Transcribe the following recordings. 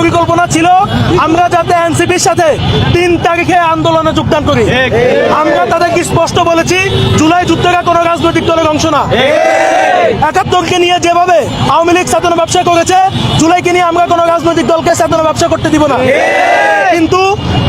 পরিকল্পনা ছিল আমরা যাতে এনসিপির সাথে তিন তারিখে আন্দোলনে যোগদান করি। আমরা তাদেরকে স্পষ্ট বলেছি জুলাই যুদ্ধের কোনো রাজনৈতিক দলের অংশ না। একাত্তরকে নিয়ে যেভাবে আওয়ামী লীগ সাধারণ ব্যবসা করেছে জুলাইকে নিয়ে আমরা কোনো রাজনৈতিক দলকে সাধারণ ব্যবসা করতে দিব না। কিন্তু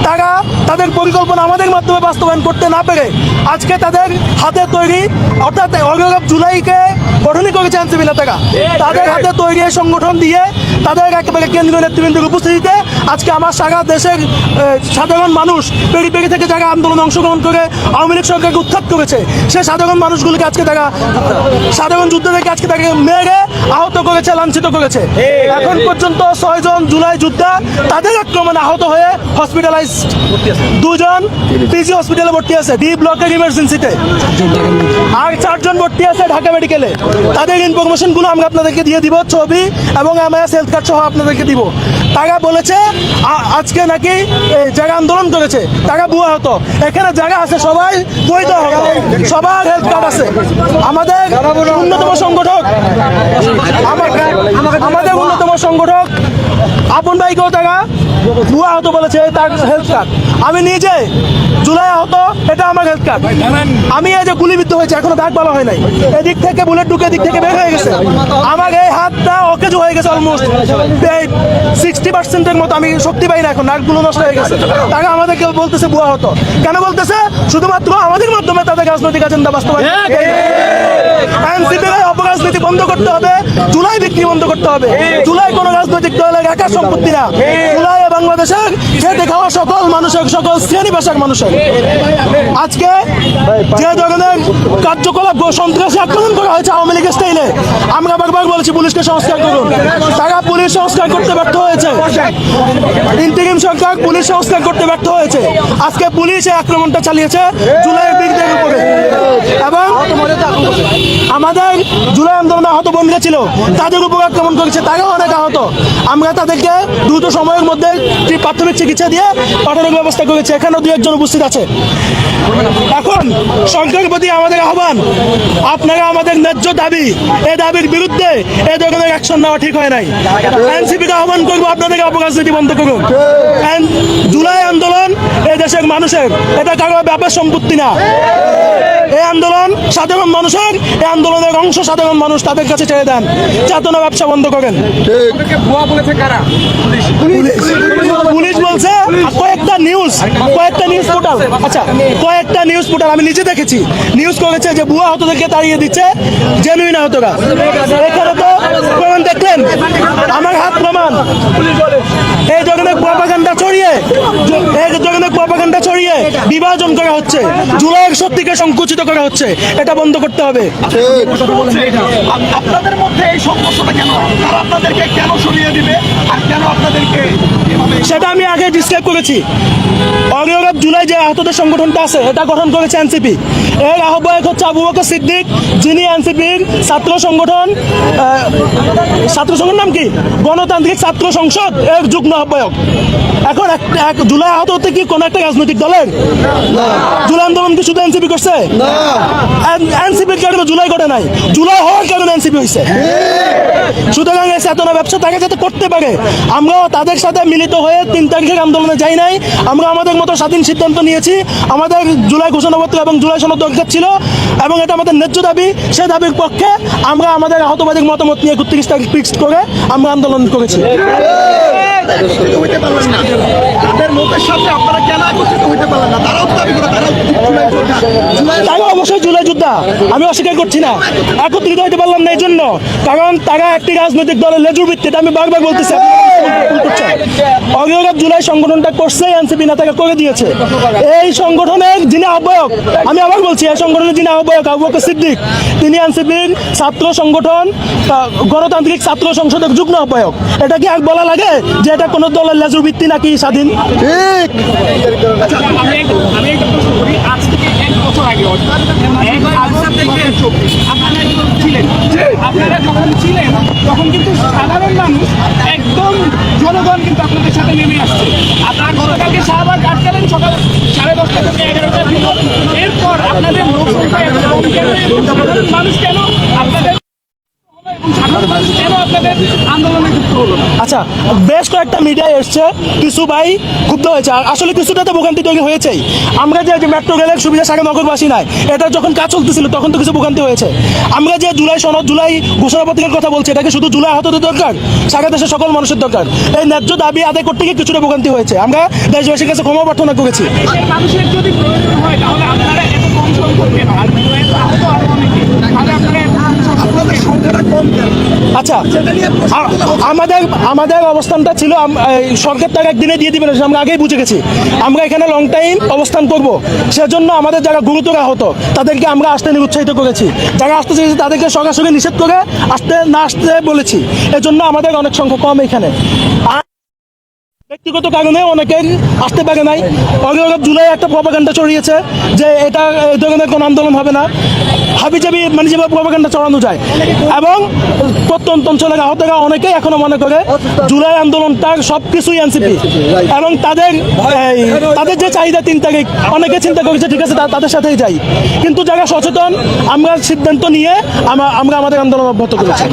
তারা তাদের পরিকল্পনা আমাদের মাধ্যমে বাস্তবায়ন করতে না পেরে আজকে তাদের হাতে তৈরি অর্থাৎ অগ্রগত জুলাইকে গঠনই করেছে এনসিপি নেতারা। তাদের হাতে তৈরি সংগঠন দিয়ে তাদের একেবারে কেন্দ্রীয় নেতৃবৃন্দের উপস্থিতিতে আজকে আমার সারা দেশের সাধারণ মানুষ পেরি পেরি থেকে যারা আন্দোলনে অংশগ্রহণ করে, আওয়ামী লীগ সরকারকে উৎখাত করেছে, সে সাধারণ মানুষগুলোকে আজকে তারা, সাধারণ যুদ্ধ থেকে আজকে তাকে মেরে আহত করেছে, লাঞ্ছিত করেছে। এখন পর্যন্ত ছয়জন জুলাই যোদ্ধা তাদের আক্রমণে আহত হয়ে হসপিটালাইজ দুজন পিজি হসপিটালে ভর্তি আছে ডি ব্লকের ইমার্জেন্সিতে আর চারজন ভর্তি আছে ঢাকা মেডিকেলে তাদের ইনফরমেশনগুলো আমরা আপনাদেরকে দিয়ে দিব, ছবি এবং এমআইএস হেলথ কার্ড সহ আপনাদেরকে দিব। তারা বলেছে আজকে নাকি যারা আন্দোলন করেছে তারা বুয়া হতো। এখানে যারা আছে সবাই বৈধ হতো সবার হেলথ কার্ড আছে। আমাদের অন্যতম সংগঠক আমাদের অন্যতম সংগঠক আপন ভাইকেও তারা ভুয়া আহত বলেছে তার হেলথ কার্ড আমি নিজে জুলাই আহত এটা আমার হেলথ কার্ড আমি এই যে গুলিবিদ্ধ হয়েছে এখনও দাগ ভালো হয় নাই। এদিক থেকে বুলেট ঢুকে এদিক থেকে বের হয়ে গেছে। আমার এই হাতটা অকেজ হয়ে গেছে অলমোস্ট এই সিক্সটি পার্সেন্টের মতো আমি শক্তি পাই না এখন নাকগুলো নষ্ট হয়ে গেছে। তারা আমাদেরকে বলতেছে বুয়া হতো। কেন বলতেছে? শুধুমাত্র আমাদের মাধ্যমে তাদের রাজনৈতিক এজেন্ডা বাস্তবায়ন। অপরাজনীতি বন্ধ করতে হবে জুলাই বিক্রি বন্ধ করতে হবে। জুলাই কোন রাজনৈতিক দলের একা সম্পত্তি না। জুলাই বাংলাদেশের খেটে খাওয়া সকল মানুষের, সকল শ্রেণি পেশার মানুষের। আজকে যে ধরনের কার্যকলাপ সন্ত্রাসী আক্রমণ করা হয়েছে আওয়ামী লীগের স্টাইলে আমরা বারবার বলেছি পুলিশকে সংস্কার করুন। তারা পুলিশ সংস্কার করতে ব্যর্থ হয়েছে। ইন্টিরিম সরকার পুলিশ সংস্কার করতে ব্যর্থ হয়েছে। আজকে পুলিশ এই আক্রমণটা চালিয়েছে জুলাইয়ের বীরদের উপরে। এবং আমাদের জুলাই আন্দোলনে আহত বন্ধুরা ছিল, তাদের উপর আক্রমণ করেছে, তারাও অনেক আহত। আমরা তাদেরকে দ্রুত সময়ের মধ্যে প্রাথমিক চিকিৎসা দিয়ে পাঠানোর ব্যবস্থা করেছে, এখানেও দু একজন উপস্থিত আছে। এখন সরকারের প্রতি আমাদের আহ্বান, আপনারা আমাদের ন্যায্য দাবি, এ দাবির বিরুদ্ধে এ ধরনের অ্যাকশন নেওয়া ঠিক হয় নাই। এনসিপিকে আহ্বান করব আপনাদের অপরাজনীতি বন্ধ করুন। জুলাই আন্দোলন এই দেশের মানুষের, এটা কারও ব্যাপার সম্পত্তি না। এই আন্দোলন সাধারণ মানুষের এই আন্দোলনের অংশ সাধারণ মানুষ তাদের কাছে ছেড়ে দেন। চেতনা ব্যবসা বন্ধ করেন। পুলিশ। বলছে কয়েকটা নিউজ কয়েকটা নিউজ পোর্টাল আচ্ছা কয়েকটা নিউজ পোর্টাল আমি নিজে দেখেছি। নিউজ করেছে যে বুয়া হতদেরকে তাড়িয়ে দিচ্ছে জেনুইন আহতরা। এখানে তো প্রমাণ দেখলেন আমার হাত প্রমাণ। এই ধরনের প্রপাগান্ডা ছড়িয়ে এই ধরনের ছড়িয়ে বিভাজন করা হচ্ছে। জুলাইয়ের সত্যিকে সংকুচিত করা হচ্ছে। এটা বন্ধ করতে হবে। আপনাদের মধ্যে এই সমস্যাটা কেন? আপনাদেরকে কেন সরিয়ে দিবে? আর কেন আপনাদেরকে সেটা আমি আগে ডিসক্রাইব করেছি। অগ্রগত জুলাই যে আহতদের সংগঠনটা আছে এটা গঠন করেছে এনসিপি এর আহ্বায়ক হচ্ছে আবু বকর সিদ্দিক যিনি এনসিপির ছাত্র সংগঠন ছাত্র সংগঠন নাম কি? গণতান্ত্রিক ছাত্র সংসদ এর যুগ্ম আহ্বায়ক। এখন এক জুলাই আহত হতে কি কোনো একটা রাজনৈতিক দলের জুলাই আন্দোলন কি শুধু এনসিপি করছে? এনসিপির কারণে জুলাই করে নাই। জুলাই হওয়ার কারণে এনসিপি হয়েছে সুতরাং এই চেতনা ব্যবসা তাকে যাতে করতে পারে। আমরাও তাদের সাথে মিলিত হয়ে তিন তারিখের আন্দোলনে যাই নাই। আমরা আমাদের মতো স্বাধীন সিদ্ধান্ত নিয়েছি। আমাদের জুলাই ঘোষণাপত্র এবং জুলাই সনদ দরকার ছিল এবং এটা আমাদের ন্যায্য দাবি। সেই দাবির পক্ষে আমরা আমাদের আহতবাদীর মতামত নিয়ে একত্রিশ তারিখ ফিক্সড করে আমরা আন্দোলন করেছি। সাথে আপনারা কেন হইতে পারলেন না? তারাও তারা অবশ্যই জুলাই যোদ্ধা আমি অস্বীকার করছি না। একত্রিত হইতে পারলাম না এই জন্য। কারণ তারা একটি রাজনৈতিক দলের লেজুর ভিত্তিতে আমি বারবার বলতেছি। অগ্রগত জুলাই সংগঠনটা করছে, এনসিপি নেতাকে করে দিয়েছে। এই সংগঠনের যিনি আহ্বায়ক, আমি আবার বলছি, এই সংগঠনের যিনি আহ্বায়ক বকর সিদ্দিক, তিনি এনসিপির ছাত্র সংগঠন গণতান্ত্রিক ছাত্র সংসদের যুগ্ম আহ্বায়ক। এটা কি আর বলা লাগে যে এটা কোনো দলের লেজুর ভিত্তি নাকি স্বাধীন? আমি এক- আমি একটা প্রশ্ন করি আজ থেকে এক বছর আগে আপনারা ছিলেন, আপনারা যখন ছিলেন, তখন কিন্তু সাধারণ মানুষ একদম জনগণ কিন্তু আপনাদের সাথে নেমে আসছে। আপনারা গতকালকে শাহবাগ আটকালেন সকাল সাড়ে দশটা থেকে এগারোটা ভিতর এরপর আপনাদের লোকসংখ্যা মানুষ কেন আপনাদের আচ্ছা বেশ কয়েকটা মিডিয়ায় এসছে। কিছু ভাই, ক্ষুব্ধ হয়েছে। আর আসলে কিছুটা তো ভোগান্তি তৈরি হয়েছেই। আমরা যে মেট্রো রেলের সুবিধা সারা নগরবাসী নাই, এটা যখন কাজ চলতেছিল তখন তো কিছু ভোগান্তি হয়েছে। আমরা যে জুলাই সনদ, জুলাই ঘোষণা পত্রিকার কথা বলছি এটাকে শুধু জুলাই আহতদের দরকার? সারা দেশের সকল মানুষের দরকার। এই ন্যায্য দাবি আদায় করতে গিয়ে কিছুটা ভোগান্তি হয়েছে। আমরা দেশবাসীর কাছে ক্ষমা প্রার্থনা করেছি। মানুষের যদি প্রয়োজন হয়, তাহলে আপনারা এত কম সংখ্যক কেন? আর আহত আরও অনেকে। তাহলে আপনারা আচ্ছা। আমাদের আমাদের অবস্থানটা ছিল সরকার তার একদিনে দিয়ে দিবে না আমরা আগেই বুঝে গেছি। আমরা এখানে লং টাইম অবস্থান করব। সেজন্য আমাদের যারা গুরুতর আহত তাদেরকে আমরা আসতে নিরুৎসাহিত করেছি। যারা আসতে চেয়েছে তাদেরকে সরাসরি নিষেধ করে আসতে না আসতে বলেছি। এজন্য আমাদের অনেক সংখ্যা কম এখানে। ব্যক্তিগত কারণে অনেকের আসতে পারে নাই। অগে জুলাই একটা প্রপাগান্ডা ছড়িয়েছে যে এটা এই ধরনের কোনো আন্দোলন হবে না। হাবিজাবি মানে যেভাবে প্রপাগান্ডা চড়ানো যায়। এবং প্রত্যন্ত অঞ্চলে আহত গা অনেকেই এখনও মনে করে, জুলাই আন্দোলনটা সব কিছুই এনসিপি। এবং তাদের তাদের যে চাহিদা তিন তারিখ, অনেকে চিন্তা করেছে, ঠিক আছে তাদের সাথেই যাই। কিন্তু যারা সচেতন, আমরা সিদ্ধান্ত নিয়ে আমরা আমাদের আন্দোলন অব্যাহত করেছি।